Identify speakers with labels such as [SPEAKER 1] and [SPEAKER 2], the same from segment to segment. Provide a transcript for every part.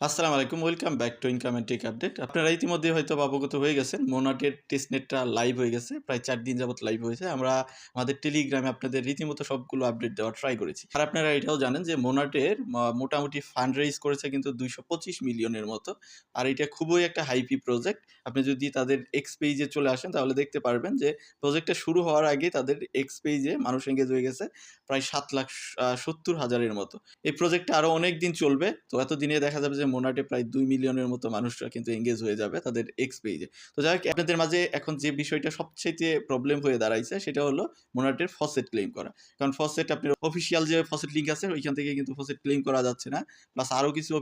[SPEAKER 1] আসসালামু আলাইকুম welcome back to income and tech update আপনারা ইতিমধ্যে হয়তো অবগত হয়ে গেছেন মোনাটের টেস্টনেটটা লাইভ হয়ে গেছে, প্রায় চার দিন যাবত লাইভ হয়েছে। আমরা আমাদের টেলিগ্রামে আপনাদের রীতিমতো সবগুলো আপডেট দেওয়ার ট্রাই করেছি। আর আপনারা এটাও জানেন যে মোনাটের মোটামুটি ফান্ড রেইজ করেছে কিন্তু দুইশো পঁচিশ মিলিয়নের মতো। আর এটা খুবই একটা হাইপি প্রজেক্ট আপনি যদি তাদের এক্স পেজে চলে আসেন, তাহলে দেখতে পারবেন যে প্রজেক্টটা শুরু হওয়ার আগে তাদের এক্স পেজে মানুষ এঙ্গেজ হয়ে গেছে প্রায় সাত লাখ সত্তর হাজারের মতো। এই প্রজেক্টটা আরও অনেক দিন চলবে, তো এতদিনে দেখা যাবে যে মোনাটে প্রায় দুই মিলিয়নের মতো মানুষরা কিন্তু এঙ্গেজ হয়ে যাবে তাদের এক্স পেজে তো যাই হোক, আপনাদের মাঝে এখন যে বিষয়টা সবচেয়ে প্রবলেম হয়ে দাঁড়াইছে সেটা হলো মোনাটের ফসেট ক্লেম করা। কারণ ফসেট আপনার অফিসিয়াল যে ফসেট লিঙ্ক আছে, ওইখান থেকে কিন্তু ফসেট ক্লেম করা যাচ্ছে না। প্লাস আরও কিছু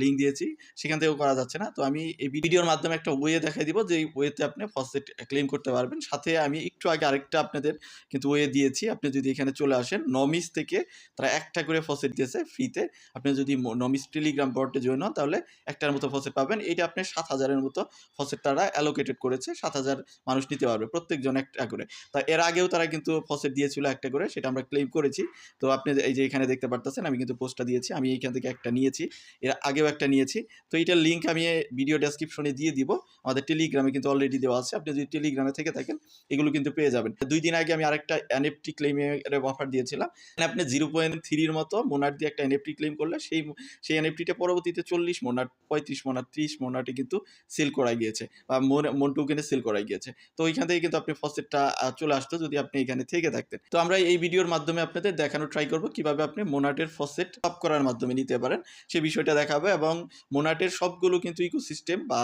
[SPEAKER 1] লিঙ্ক দিয়েছি, সেখান থেকেও করা যাচ্ছে না। তো আমি এই ভিডিওর মাধ্যমে একটা ওয়ে দেখাই দিব যে ওয়েতে আপনি ফসেট ক্লেম করতে পারবেন। সাথে আমি একটু আগে আরেকটা আপনাদের কিন্তু ওয়ে দিয়েছি। আপনি যদি এখানে চলে আসেন নমিস থেকে তারা একটা করে ফসেট দিয়েছে ফ্রিতে আপনি যদি নমিস টেলিগ্রাম বোর্ডে জয়েন হন তাহলে একটার মতো ফসেট পাবেন। এইটা আপনি সাত হাজারের মতো ফসেট তারা অ্যালোকেটেড করেছে, সাত হাজার মানুষ নিতে পারবে প্রত্যেকজন একটা করে। তা এর আগেও তারা কিন্তু ফসেট দিয়েছিল একটা করে, সেটা আমরা ক্লেম করেছি। তো আপনি এই যে এখানে দেখতে পারতেছেন, আমি কিন্তু পোস্টটা দিয়েছি, আমি এইখান থেকে একটা নিয়েছি, এর আগেও একটা নিয়েছি। তো এইটার লিঙ্ক আমি ভিডিও ডেসক্রিপশনে দিয়ে দিব, আমাদের টেলিগ্রামে কিন্তু অলরেডি দেওয়া আছে। আপনি যদি টেলিগ্রামে থেকে থাকেন, এগুলো কিন্তু পেয়ে যাবেন। দুই দিন আগে আমি আরেকটা এনএফটি ক্লেমের অফার দিয়েছিলাম। মানে আপনি জিরো পয়েন্ট থ্রির মতো মোনার দিয়ে একটা এনএফটি ক্লেম করলে, সেই সেই এনএফটিটা পরবর্তীতে চল্লিশ মোনার পঁয়ত্রিশ মোনার ত্রিশ, মোনাটে কিন্তু সেল করা গিয়েছে বা মন মন টোকেনে সেল করা গিয়েছে। তো ওইখান থেকে কিন্তু আপনি ফসেটটা চলে আসতো যদি আপনি এখানে থেকে থাকতেন। তো আমরা এই ভিডিওর মাধ্যমে আপনাদের দেখানো ট্রাই করব কীভাবে আপনি মোনাটের ফসেট টপ করার মাধ্যমে নিতে পারেন। সে বিষয়টা দেখাবে এবং মোনাটের সবগুলো কিন্তু ইকোসিস্টেম বা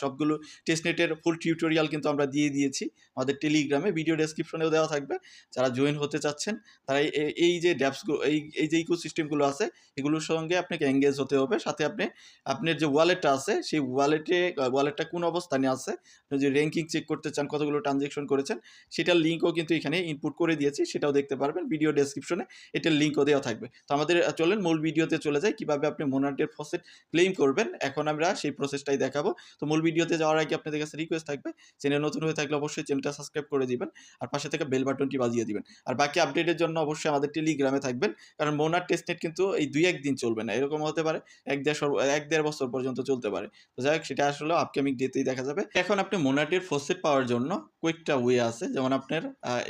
[SPEAKER 1] সবগুলো টেস্টনেটের ফুল টিউটোরিয়াল কিন্তু আমরা দিয়ে দিয়েছি। আমাদের টেলিগ্রামে ভিডিও ডেসক্রিপশনেও দেওয়া থাকবে। যারা জয়েন হতে চাচ্ছেন, তারা এই যে ড্যাপসগুলো এই এই যে ইকোসিস্টেমগুলো আছে, এগুলোর সঙ্গে আপনাকে এঙ্গেজ হতে হবে। সাথে আপনি আপনার যে ওয়ালেটটা আছে, সেই ওয়ালেটে ওয়ালেটটা কোন অবস্থানে আছে? আপনি যে র্যাঙ্কিং চেক করতে চান কতগুলো ট্রানজেকশন করেছেন, সেটার লিঙ্কও কিন্তু এখানে ইনপুট করে দিয়েছি, সেটাও দেখতে পারবেন ভিডিও ডেসক্রিপশনে এটার লিঙ্কও দেওয়া থাকবে। তো আমাদের চলেন মূল ভিডিওতে চলে যাই, কীভাবে আপনি মোনাটের ফসেট ক্লেম করবেন, এখন আমরা সেই প্রসেসটাই দেখাবো। তো মূল ভিডিওতে যাওয়ার আগে আপনাদের কাছে রিকোয়েস্ট থাকবে চ্যানেল নতুন হয়ে থাকলে অবশ্যই চ্যানেলটা সাবস্ক্রাইব করে দিবেন, আর পাশে থেকে বেল বাটনটি বাজিয়ে দিবেন। আর বাকি আপডেটের জন্য অবশ্যই আমাদের টেলিগ্রামে থাকবেন, কারণ মোনার টেস্টনেট কিন্তু এই দুই একদিন চলবে না, এরকম হতে পারে, এক দেড় এক দেড় বছর পর্যন্ত চলতে পারে। তো যাই হোক, সেটা আসলে আপকামিং ডেতেই দেখা যাবে। এখন আপনি মোনাটির ফসেট পাওয়ার জন্য কয়েকটা ওয়ে আছে। যেমন আপনার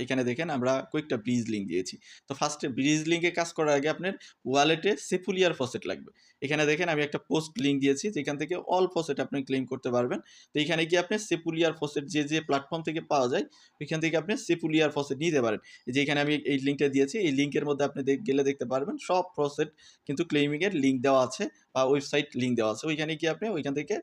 [SPEAKER 1] এখানে দেখেন আমরা কয়েকটা ব্রিজ লিঙ্ক দিয়েছি। তো ফার্স্টে ব্রিজ লিঙ্কে কাজ করার আগে আপনার ওয়ালেটে সেফুলিয়ার ফসেট লাগবে। এখানে দেখেন আমি একটা পোস্ট লিঙ্ক দিয়েছি, যেখান থেকে অল ফসেট আপনি ক্লেম করতে পারবেন। তো এখানে গিয়ে আপনি সেপুলিয়ার ফসেট যে যে প্ল্যাটফর্ম থেকে পাওয়া যায়, ওইখান থেকে আপনি সেপুলিয়ার ফসেট নিতে পারেন। যে এখানে আমি এই লিঙ্কটা দিয়েছি, এই লিঙ্কের মধ্যে আপনি গেলে দেখতে পারবেন সব ফসেট কিন্তু ক্লেমিংয়ের লিঙ্ক দেওয়া আছে। ওয়েবসাইট লিঙ্ক দেওয়া আছে। ওইখানে গিয়ে আপনি ওইখান থেকে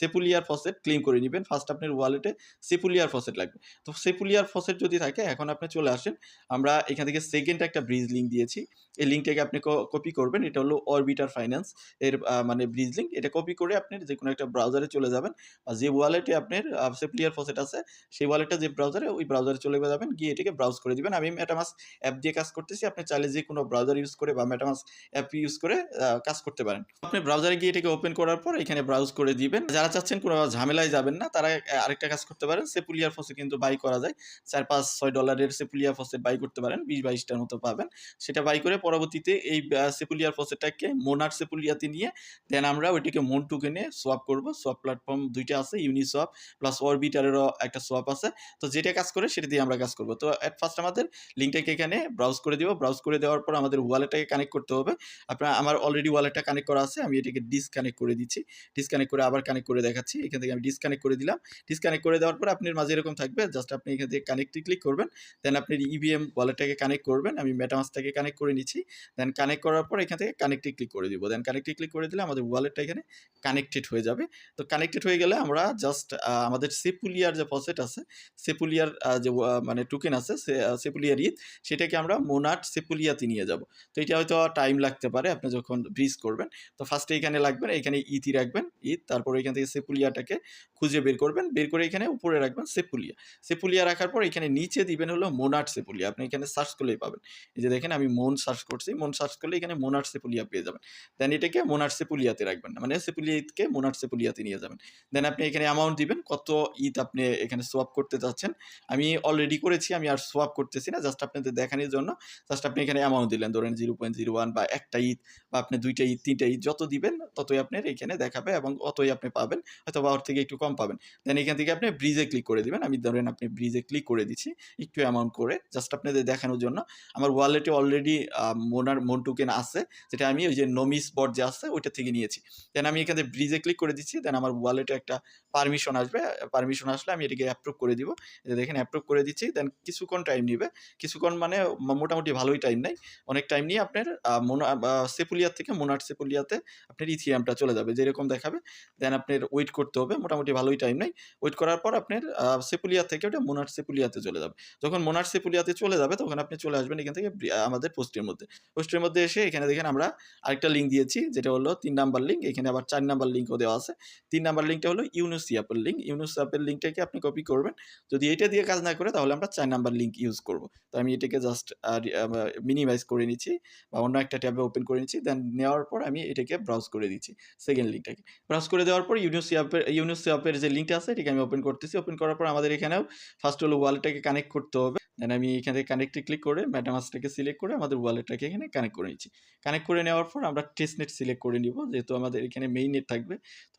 [SPEAKER 1] সেপুলিয়ার ফসেট ক্লেম করে নেবেন। ফার্স্ট আপনার ওয়ালেটে সেপুলিয়ার ফসেট লাগবে। তো সেপুলিয়ার ফসেট যদি থাকে, এখন আপনি চলে আসেন। আমরা এখান থেকে সেকেন্ড একটা ব্রিজ লিঙ্ক দিয়েছি। এই লিঙ্কটাকে আপনি কপি করবেন। এটা হলো অরবিটার ফাইন্যান্স এর মানে ব্রিজ লিঙ্ক এটা কপি করে আপনি যে কোনো একটা ব্রাউজারে চলে যাবেন। যে ওয়ালেটে আপনার সেপ্লিয়ার ফসেট আছে, সেই ওয়ালেটটা যে ব্রাউজারে ওই ব্রাউজারে চলে যাবেন। গিয়ে এটাকে ব্রাউজ করে দিবেন। আমি মেটামাস অ্যাপ দিয়ে কাজ করতেছি। আপনি চাইলে যে কোনো ব্রাউজার ইউজ করে বা মেটামাস অ্যাপ ইউজ করে কাজ করতে পারেন। আপনি ব্রাউজারে গিয়ে এটাকে ওপেন করার পর এখানে ব্রাউজ করে দিবেন। যারা চাচ্ছেন কোনো ঝামেলায় যাবেন না, তারা আরেকটা কাজ করতে পারেন। সেপুলিয়ার ফসেট কিন্তু বাই করা যায়। চার, পাঁচ, ছয় ডলারের সেপুলিয়ার ফসেট বাই করতে পারেন, বিশ, বাইশটার মতো পাবেন। সেটা বাই করে পরবর্তীতে এই সেপুলিয়ার ফসেটটাকে মোনার সেপুলিয়াতে নিয়ে দেন আমরা ওইটাকে মন টুকেনে সোয়াপ করব। সোয়াপ প্ল্যাটফর্ম দুইটা আছে ইউনি সোয়াপ প্লাস অরবিটারেরও একটা সোয়াপ আছে। তো যেটা কাজ করে সেটা দিয়ে আমরা কাজ করব। তো অ্যাট ফার্স্ট আমাদের লিঙ্কটাকে এখানে ব্রাউজ করে দিব। ব্রাউজ করে দেওয়ার পর আমাদের ওয়ালেটটাকে কানেক্ট করতে হবে। আপনার, আমার অলরেডি ওয়ালেটটা কানেক্ট করা আছে। আমি এটাকে ডিসকানেক্ট করে দিচ্ছি। ডিসকানেক্ট করে আবার কানেক্ট করে দেখাচ্ছি। এখান থেকে আমি ডিসকানেক্ট করে দিলাম। ডিসকানেক্ট করে দেওয়ার পর আপনার মাঝে এরকম থাকবে জাস্ট আপনি এখান থেকে কানেক্টে ক্লিক করবেন দেন আপনি ইভিএম ওয়ালেটটাকে কানেক্ট করবেন। আমি মেটামাসটাকে কানেক্ট করে নিচ্ছি। দেন কানেক্ট করার পর এখান থেকে কানেক্টে ক্লিক করে দিব। দেন কানেক্টে ক্লিক করে দিলে আমাদের ওয়ালেটটা এখানে কানেক্টেড হয়ে যাবে। তো কানেক্টেড হয়ে গেলে আমরা জাস্ট আমাদের সেপুলিয়ার যে ফসেট আছে সেপুলিয়ার যে মানে টোকেন আছে সেপুলিয়ার ইথ সেটাকে আমরা মোনাট সেপুলিয়াতে নিয়ে যাব। তো এটা হয়তো টাইম লাগতে পারে, আপনি যখন ব্রিজ করবেন, তো ফার্স্টে এখানে লাগবেন এখানে ইথি রাখবেন ঈদ তারপর এখান থেকে সেপুলিয়াটাকে খুঁজে বের করবেন, বের করে এখানে উপরে রাখবেন সেপুলিয়া সেপুলিয়া রাখার পর এখানে নিচে দিবেন হলো মোনাট সেপুলিয়া আপনি এখানে সার্চ করলেই পাবেন। এই যে দেখেন আমি মন সার্চ করছি, মন সার্চ করলে এখানে মোনাট সেপুলিয়া পেয়ে যাবেন। দেন এটাকে মোনাট সেপুলিয়াতে রাখবেন মানে সেপুলিয়া ঈদকে মোনাট সেপুলিয়াতে নিয়ে যাবেন। দেন আপনি এখানে অ্যামাউন্ট দিবেন, কত ঈদ আপনি এখানে সোয়াপ করতে চাচ্ছেন আমি অলরেডি করেছি, আমি আর সোয়াপ করতেছি না জাস্ট আপনাদের দেখানোর জন্য জাস্ট আপনি এখানে অ্যামাউন্ট দিলেন, ধরেন জিরো পয়েন্ট জিরো ওয়ান বা একটা ঈদ বা আপনি দুইটা ঈদ তিনটা ঈদ যত দিবেন ততই আপনার এখানে দেখাবে এবং অতই আপনি পাবেন। হয়তো বা ওর থেকে একটু কম পাবেন। দেন এখান থেকে আপনি ব্রিজে ক্লিক করে দিবেন। আমি ধরেন আপনি ব্রিজে ক্লিক করে দিচ্ছি একটু অ্যামাউন্ট করে জাস্ট আপনাদের দেখানোর জন্য। আমার ওয়ালেটে অলরেডি মোনার মন টোকেন আছে যেটা আমি ওই যে নমিস বট যে আছে ওইটা থেকে নিয়েছি। দেন আমি এখানে ব্রিজে ক্লিক করে দিচ্ছি দেন আমার ওয়ালেটে একটা পারমিশন আসবে। পারমিশন আসলে আমি এটাকে অ্যাপ্রুভ করে দিব। দেখেন অ্যাপ্রুভ করে দিচ্ছি দেন কিছুক্ষণ টাইম নেবে। কিছুক্ষণ মানে মোটামুটি ভালোই টাইম নেই। অনেক টাইম নিয়ে আপনার মোনা আহ, সেপুলিয়া থেকে মোনাট সেপুলিয়াতে আপনার ইথিয়ামটা চলে যাবে, যেরকম দেখাবে দেন আপনার ওয়েট করতে হবে, মোটামুটি ভালোই টাইম নেই। ওয়েট করার পর আপনার সেপুলিয়া থেকে ওটা মোনাট সেপুলিয়াতে চলে যাবে। যখন মোনাট সেপুলিয়াতে চলে যাবে, তখন আপনি চলে আসবেন এখান থেকে আমাদের পোস্টের মধ্যে। পোস্টের মধ্যে এসে এখানে দেখেন আমরা আরেকটা লিঙ্ক দিয়েছি, যেটা হলো তিন নাম্বার লিঙ্ক এখানে আবার চার নাম্বার লিঙ্কও দেওয়া আছে। তিন নাম্বার লিঙ্কটা হলো ইউনুস লিঙ্ক ইউনুস লিঙ্কটাকে আপনি কপি করবেন। যদি এটা দিয়ে কাজ না করে, তাহলে আমরা চার নাম্বার লিঙ্ক ইউজ করব। তো আমি এটাকে জাস্ট মিনিমাইজ করে নিচ্ছি, বা অন্য একটা ট্যাবে ওপেন করে নিচ্ছি দেন নেওয়ার পর আমি এটাকে ব্রাউজ করে দিচ্ছি সেকেন্ড লিঙ্কটাকে ব্রাউজ করে দেওয়ার পর ইউনিস অ্যাপের যে লিঙ্কটা আছে, এটাকে আমি ওপেন করতেছি। ওপেন করার পর আমাদের এখানেও ফার্স্ট হলো ওয়ালেটটাকে কানেক্ট করতে হবে। দেন আমি এখান থেকে কানেক্টে ক্লিক করে ম্যাটামাসটাকে সিলেক্ট করে আমাদের ওয়ালেটটাকে এখানে কানেক্ট করে নিচ্ছি। কানেক্ট করে নেওয়ার পর আমরা টেস্টনেট সিলেক্ট করে নিব, যেহেতু আমাদের এখানে মেইন নেট থাকবে।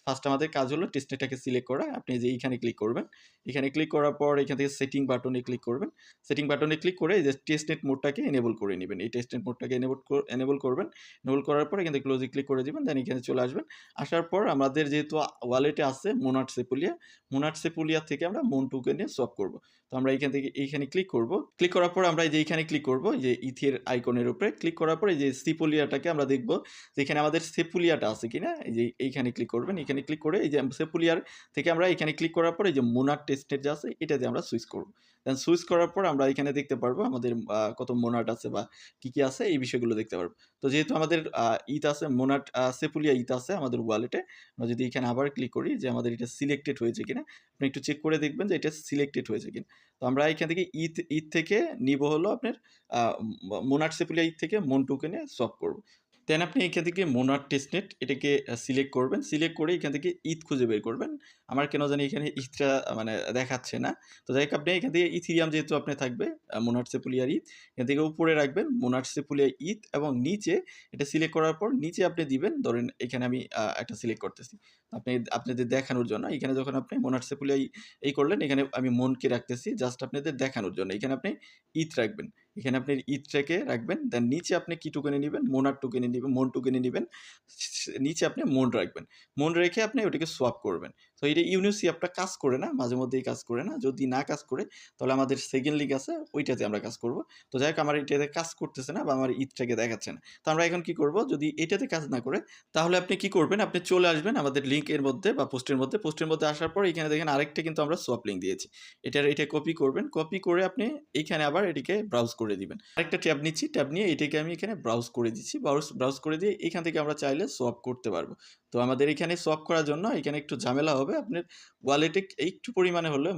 [SPEAKER 1] ফার্স্ট আমাদের কাজ হলো টেস্টনেটটাকে সিলেক্ট করা। আপনি যে এইখানে ক্লিক করবেন, এখানে ক্লিক করার পর এখান থেকে সেটিং বাটনে ক্লিক করবেন। সেটিং বাটনে ক্লিক করে যে টেস্টনেট মোডটাকে এনেবল করে নেবেন। এই টেস্টনেট মোডটাকে এনেবল এনেবল করবেন। এনেবল করার পর এখান থেকে ক্লোজে ক্লিক করে দেবেন দেন এখানে চলে আসবেন। আসার পর আমাদের যেহেতু ওয়ালেটে আছে মোনাট সেপুলিয়া মোনাট সেপুলিয়া থেকে আমরা মন টুকে নিয়ে সোয়াপ করব। তো আমরা এখান থেকে এইখানে ক্লিক করব। ক্লিক করার পর আমরা যে এইখানে ক্লিক করব যে ইথের আইকনের উপরে ক্লিক করার পর এই যে সিপুলিয়াটাকে আমরা দেখব যেখানে আমাদের সেপুলিয়াটা আছে কিনা? এই যে এইখানে ক্লিক করবেন এখানে ক্লিক করে এই যে সেপুলিয়ার থেকে আমরা এখানে ক্লিক করার পর এই যে মোনার টেস্টের যে আছে, এটাতে আমরা সুইচ করব। দেন সুইচ করার পর আমরা এখানে দেখতে পারব আমাদের কত মোনাট আছে বা কি কি আছে, এই বিষয়গুলো দেখতে পারব। তো যেহেতু আমাদের ইথ আছে মোনাট সেপুলিয়া ইথ আছে আমাদের ওয়ালেটে আমরা যদি এখানে আবার ক্লিক করি যে আমাদের এটা সিলেক্টেড হয়েছে কিনা, আপনি একটু চেক করে দেখবেন যে এটা সিলেক্টেড হয়েছে কিনা। তো আমরা এখান থেকে ঈদ ঈদ থেকে নিব হলো আপনার মোনাট সেপুলিয়া ঈদ থেকে মন টোকেনে সব করব। দেন আপনি এখান থেকে মোনার টেস্টনেট এটাকে সিলেক্ট করবেন। সিলেক্ট করে এখান থেকে ঈদ খুঁজে বের করবেন। আমার কেন জানি এখানে ঈদটা মানে দেখাচ্ছে না। তো যাই আপনি এখান থেকে ইথিরিয়াম যেহেতু আপনি থাকবে মোনার সেপুলিয়ার ঈদ এখান থেকে উপরে রাখবেন মোনার সেপুলিয়া ঈদ এবং নিচে এটা সিলেক্ট করার পর নিচে আপনি দিবেন, ধরেন এখানে আমি একটা সিলেক্ট করতেছি। আপনি, আপনাদের দেখানোর জন্য, এখানে যখন আপনি মোনার সেপুলিয়া এই করলেন, এখানে আমি মনকে রাখতেছি জাস্ট আপনাদের দেখানোর জন্য। এখানে আপনি ঈদ রাখবেন। এখানে আপনি ইথ্রেকে রাখবেন দেন নিচে আপনি কি টুকেনে নেবেন? মোনার টুকেনে নেবেন মন টুকেনে নেবেন নিচে আপনি মন রাখবেন। মন রেখে আপনি ওটাকে সোয়াপ করবেন। তো এটা ইউনিসি কাজ করে না, মাঝে মধ্যেই কাজ করে না, যদি না কাজ করে, তাহলে আমাদের সেকেন্ড লিগ আছে, ওইটাতে আমরা কাজ করব। তো যাই হোক, আমার এটাতে কাজ করতেছে না বা আমার ঈদটাকে দেখাচ্ছে না। তো আমরা এখন কি করব, যদি এটাতে কাজ না করে, তাহলে আপনি কি করবেন? আপনি চলে আসবেন আমাদের লিঙ্কের মধ্যে বা পোস্টের মধ্যে। পোস্টের মধ্যে আসার পর এখানে দেখেন আরেকটা কিন্তু আমরা সোয়াপ লিঙ্ক দিয়েছি। এটার, এটা কপি করবেন কপি করে আপনি এইখানে আবার এটিকে ব্রাউজ করে দিবেন। আরেকটা ট্যাব নিচ্ছি, ট্যাব নিয়ে এটাকে আমি এখানে ব্রাউজ করে দিচ্ছি। ব্রাউজ ব্রাউজ করে দিয়ে এখান থেকে আমরা চাইলে সোয়াপ করতে পারব। তো আমাদের এখানে সোয়াপ করার জন্য এখানে একটু ঝামেলা হবে। আপনার ওয়ালেটে একটু পরিমাণে হলে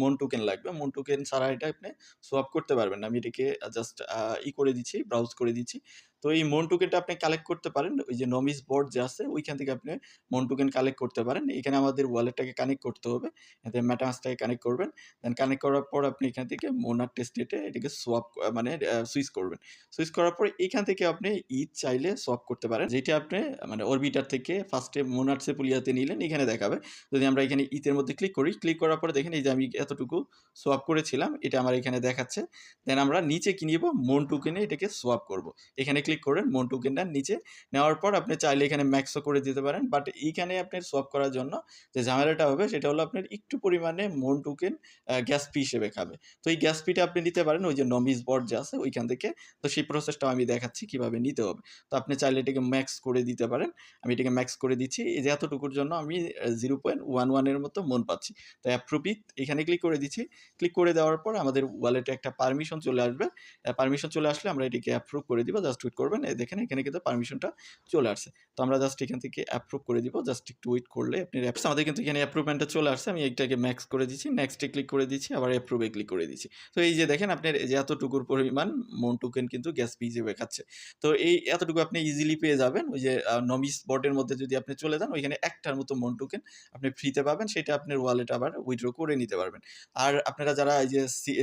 [SPEAKER 1] মন টোকেন লাগবে। মন টোকেন ছাড়া এটা আপনি সোয়াপ করতে পারবেন না। আমি এটাকে জাস্ট ই করে দিচ্ছি ব্রাউজ করে দিচ্ছি। তো এই মন টোকেনটা আপনি কালেক্ট করতে পারেন। ওই যে নমিস বোর্ড যে আছে, ওইখান থেকে আপনি মন টোকেন কালেক্ট করতে পারেন। এখানে আমাদের ওয়ালেটটাকে কানেক্ট করতে হবে। এতে ম্যাটামাসটাকে কানেক্ট করবেন। দেন কানেক্ট করার পর আপনি এখান থেকে মোনার টেস্টেটে এটাকে সোয়াপ মানে সুইচ করবেন। সুইচ করার পর এখান থেকে আপনি ঈদ চাইলে সোয়াপ করতে পারেন। যেটা আপনি মানে অরবিটার থেকে ফার্স্টে মোনার সেপুলিয়াতে নিলেন, এখানে দেখাবে। যদি আমরা এখানে ঈদের মধ্যে ক্লিক করি ক্লিক করার পরে দেখেন এই যে আমি এতটুকু সোয়াপ করেছিলাম, এটা আমার এখানে দেখাচ্ছে। দেন আমরা নিচে কি নিব? মন টোকেনে এটাকে সোয়াপ করব। এখানে ক্লিক করেন মন টোকেনটা নিচে নেওয়ার পর আপনি চাইলে এখানে ম্যাক্সও করে দিতে পারেন। বাট এইখানে আপনার সোয়াপ করার জন্য যে ঝামেলাটা হবে সেটা হলো আপনার একটু পরিমাণে মন টোকেন গ্যাস ফি হিসেবে খাবে। তো এই গ্যাস ফিটা আপনি নিতে পারেন, ওই যে নমিস বট যে আছে ওইখান থেকে। তো সেই প্রসেসটাও আমি দেখাচ্ছি কীভাবে নিতে হবে। তো আপনি চাইলে এটাকে ম্যাক্স করে দিতে পারেন। আমি এটাকে ম্যাক্স করে দিচ্ছি। এই যে এতটুকুর জন্য আমি জিরো পয়েন্ট ওয়ান ওয়ানের মতো মন পাচ্ছি। তো অ্যাপ্রুপিত এখানে ক্লিক করে দিচ্ছি। ক্লিক করে দেওয়ার পর আমাদের ওয়ালেটে একটা পারমিশন চলে আসবে। পারমিশন চলে আসলে আমরা এটিকে অ্যাপ্রুভ করে দিব। জাস্ট করবেন। এই দেখেন এখানে কিন্তু পারমিশনটা চলে আসছে। তো আমরা জাস্ট এখান থেকে অ্যাপ্রুভ করে দিব। জাস্ট একটু ওয়েট করলে আপনি অ্যাপস আমাদের কিন্তু এখানে অ্যাপ্রুভমেন্টটা চলে আসছে। আমি এইটাকে ম্যাক্স করে দিচ্ছি। নেক্সটে ক্লিক করে দিচ্ছি। আবার অ্যাপ্রুভে ক্লিক করে দিচ্ছি। তো এই যে দেখেন আপনার যে এতটুকুর পরিমাণ মন টোকেন কিন্তু গ্যাস ফি হিসেবে তো এই এতটুকু আপনি ইজিলি পেয়ে যাবেন। ওই যে নমিস বটের মধ্যে যদি আপনি চলে যান, ওইখানে একটার মতো মন টোকেন আপনি ফ্রিতে পাবেন। সেটা আপনার ওয়ালেট আবার উইথড্র করে নিতে পারবেন। আর আপনারা যারা এই যে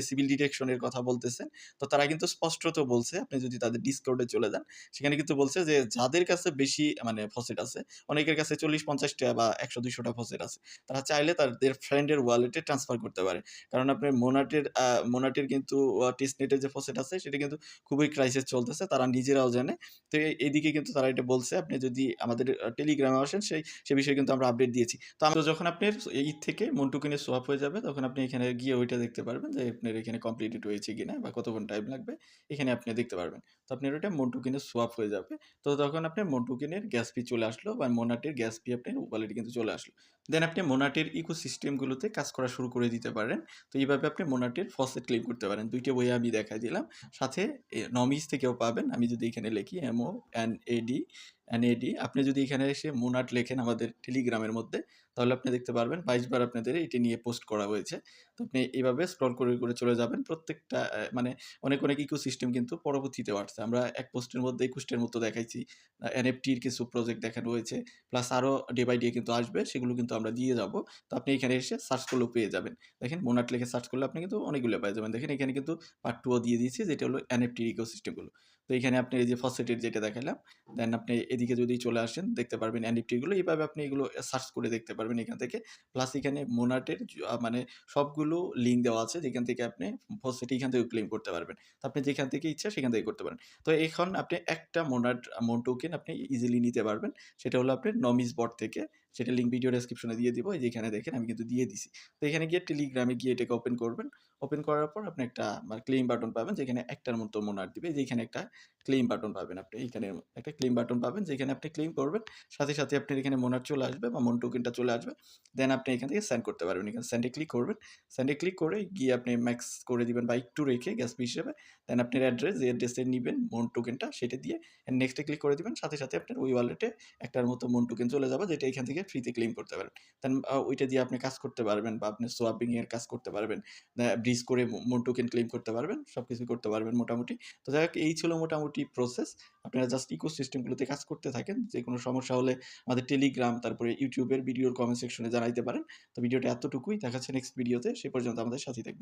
[SPEAKER 1] সিভিল ডিটেকশনের কথা বলতেছেন, তো তারা কিন্তু স্পষ্টত বলছে। আপনি যদি তাদের ডিসকর্ডে চলে যান সেখানে কিন্তু বলছে যে, যাদের কাছে বেশি মানে ফসেট আছে, অনেকের কাছে চল্লিশ পঞ্চাশটা বা একশো দুইশোটা ফসেট আছে। তারা চাইলে তাদের ফ্রেন্ডের ওয়ালেটে ট্রান্সফার করতে পারে। কারণ আপনার মোনাটের মোনাটের কিন্তু টেস্টনেটের যে ফসেট আছে, সেটা কিন্তু খুবই ক্রাইসিস চলতেছে, তারা নিজেরাও জানে। তো এই- এইদিকে কিন্তু তারা এটা বলছে, আপনি যদি আমাদের টেলিগ্রামে আসেন, সেই, সে বিষয়ে কিন্তু আমরা আপডেট দিয়েছি। তো আমরা যখন আপনার এই থেকে মন্টুকিনে সোয়াপ হয়ে যাবে, তখন আপনি এখানে গিয়ে ওইটা দেখতে পারবেন যে, আপনার এখানে কমপ্লিটেড হয়েছে কিনা বা কতক্ষণ টাইম লাগবে, এখানে আপনি দেখতে পারবেন। তো আপনার ওটা মন্টুকিনে সোয়াপ হয়ে যাবে। তো তখন আপনার মন্টুকিনের গ্যাস ফি চলে আসলো বা মোনাটের গ্যাস ফি আপনার ওয়ালেটে কিন্তু চলে আসলো। দেন আপনি মোনাটির ইকো সিস্টেমগুলোতে কাজ করা শুরু করে দিতে পারেন। তো এইভাবে আপনি মোনাটের ফসেট ক্লেম করতে পারেন। দুইটা বই আমি দেখাই দিলাম। সাথে নমিস থেকেও পাবেন। আমি যদি এখানে লিখি এমও এন এডি এনএডি আপনি যদি এখানে এসে মোনাট লেখেন আমাদের টেলিগ্রামের মধ্যে তাহলে আপনি দেখতে পারবেন বাইশবার আপনাদের এটি নিয়ে পোস্ট করা হয়েছে। তো আপনি এইভাবে স্ক্রল করে করে চলে যাবেন। প্রত্যেকটা মানে অনেক অনেক ইকো সিস্টেম কিন্তু পরবর্তীতে আসছে আমরা এক পোস্টের মধ্যে একুশটের মতো দেখাইছি। এনএফটির কিছু প্রজেক্ট দেখানো হয়েছে। প্লাস আরও ডে বাই ডে কিন্তু আসবে। সেগুলো কিন্তু আমরা দিয়ে যাব। তো আপনি এখানে এসে সার্চ করলেও পেয়ে যাবেন। দেখেন মোনাট লিখে সার্চ করলে আপনি কিন্তু অনেকগুলো পেয়ে যাবেন। দেখেন এখানে কিন্তু পার্ট টুও দিয়ে দিয়েছি, যেটা হলো এনএফটির ইকো সিস্টেমগুলো তো এখানে আপনি এই যে ফসেটের যেটা দেখালাম দেন আপনি এদিকে যদি চলে আসেন, দেখতে পারবেন এনএফটিগুলো এইভাবে আপনি এগুলো সার্চ করে দেখতে পারবেন এখান থেকে। প্লাস এখানে মোনাটের মানে সবগুলো লিঙ্ক দেওয়া আছে, যেখান থেকে আপনি ফসেট এখান থেকে ক্লেম করতে পারবেন। তো আপনি যেখান থেকে ইচ্ছা সেখান থেকে করতে পারেন। তো এখন আপনি একটা মোনাট মন টোকেন আপনি ইজিলি নিতে পারবেন। সেটা হলো আপনার নমিস বট থেকে সেটা লিঙ্ক ভিডিও ডেসক্রিপশনে দিয়ে দিব, এই যে এখানে দেখেন আমি কিন্তু দিয়ে দিছি। তো এখানে গিয়ে টেলিগ্রামে গিয়ে এটাকে ওপেন করবেন। ওপেন করার পর আপনি একটা ক্লেম বাটন পাবেন যেখানে একটার মতো মোনার দিবে। যেখানে একটা ক্লেম বাটন পাবেন আপনি, এখানে একটা ক্লেম বাটন পাবেন যেখানে আপনি ক্লেম করবেন। সাথে সাথে আপনার এখানে মোনার চলে আসবে বা মন টোকেনটা চলে আসবে। দেন আপনি এখান থেকে সেন্ড করতে পারবেন। এখানে সেন্ডে ক্লিক করবেন। সেন্ডে ক্লিক করে গিয়ে আপনি ম্যাক্স করে দিবেন বা একটু রেখে গ্যাস হিসেবে। দেন আপনার অ্যাড্রেস যে অ্যাড্রেসে নেবেন মন টোকেনটা সেটা দিয়ে নেক্সটে ক্লিক করে দিবেন। সাথে সাথে আপনার ওই ওয়ালেটে একটার মতো মন টোকেন চলে যাবে, যেটা এখান থেকে ফ্রিতে ক্লেম করতে পারেন। দেন ওইটা দিয়ে আপনি কাজ করতে পারবেন বা আপনি সোয়াপিং এর কাজ করতে পারবেন। ব্রিজ করে মন টোকেন ক্লেম করতে পারবেন সব কিছু করতে পারবেন মোটামুটি। তো যাই হোক, এই ছিল মোটামুটি প্রসেস আপনারা জাস্ট ইকো সিস্টেমগুলোতে কাজ করতে থাকেন। যে কোনো সমস্যা হলে আমাদের টেলিগ্রাম তারপরে ইউটিউবের ভিডিওর কমেন্ট সেকশনে জানাইতে পারেন। তো ভিডিওটা এতটুকুই। দেখাচ্ছে নেক্সট ভিডিওতে সে পর্যন্ত আমাদের সাথেই থাকবেন।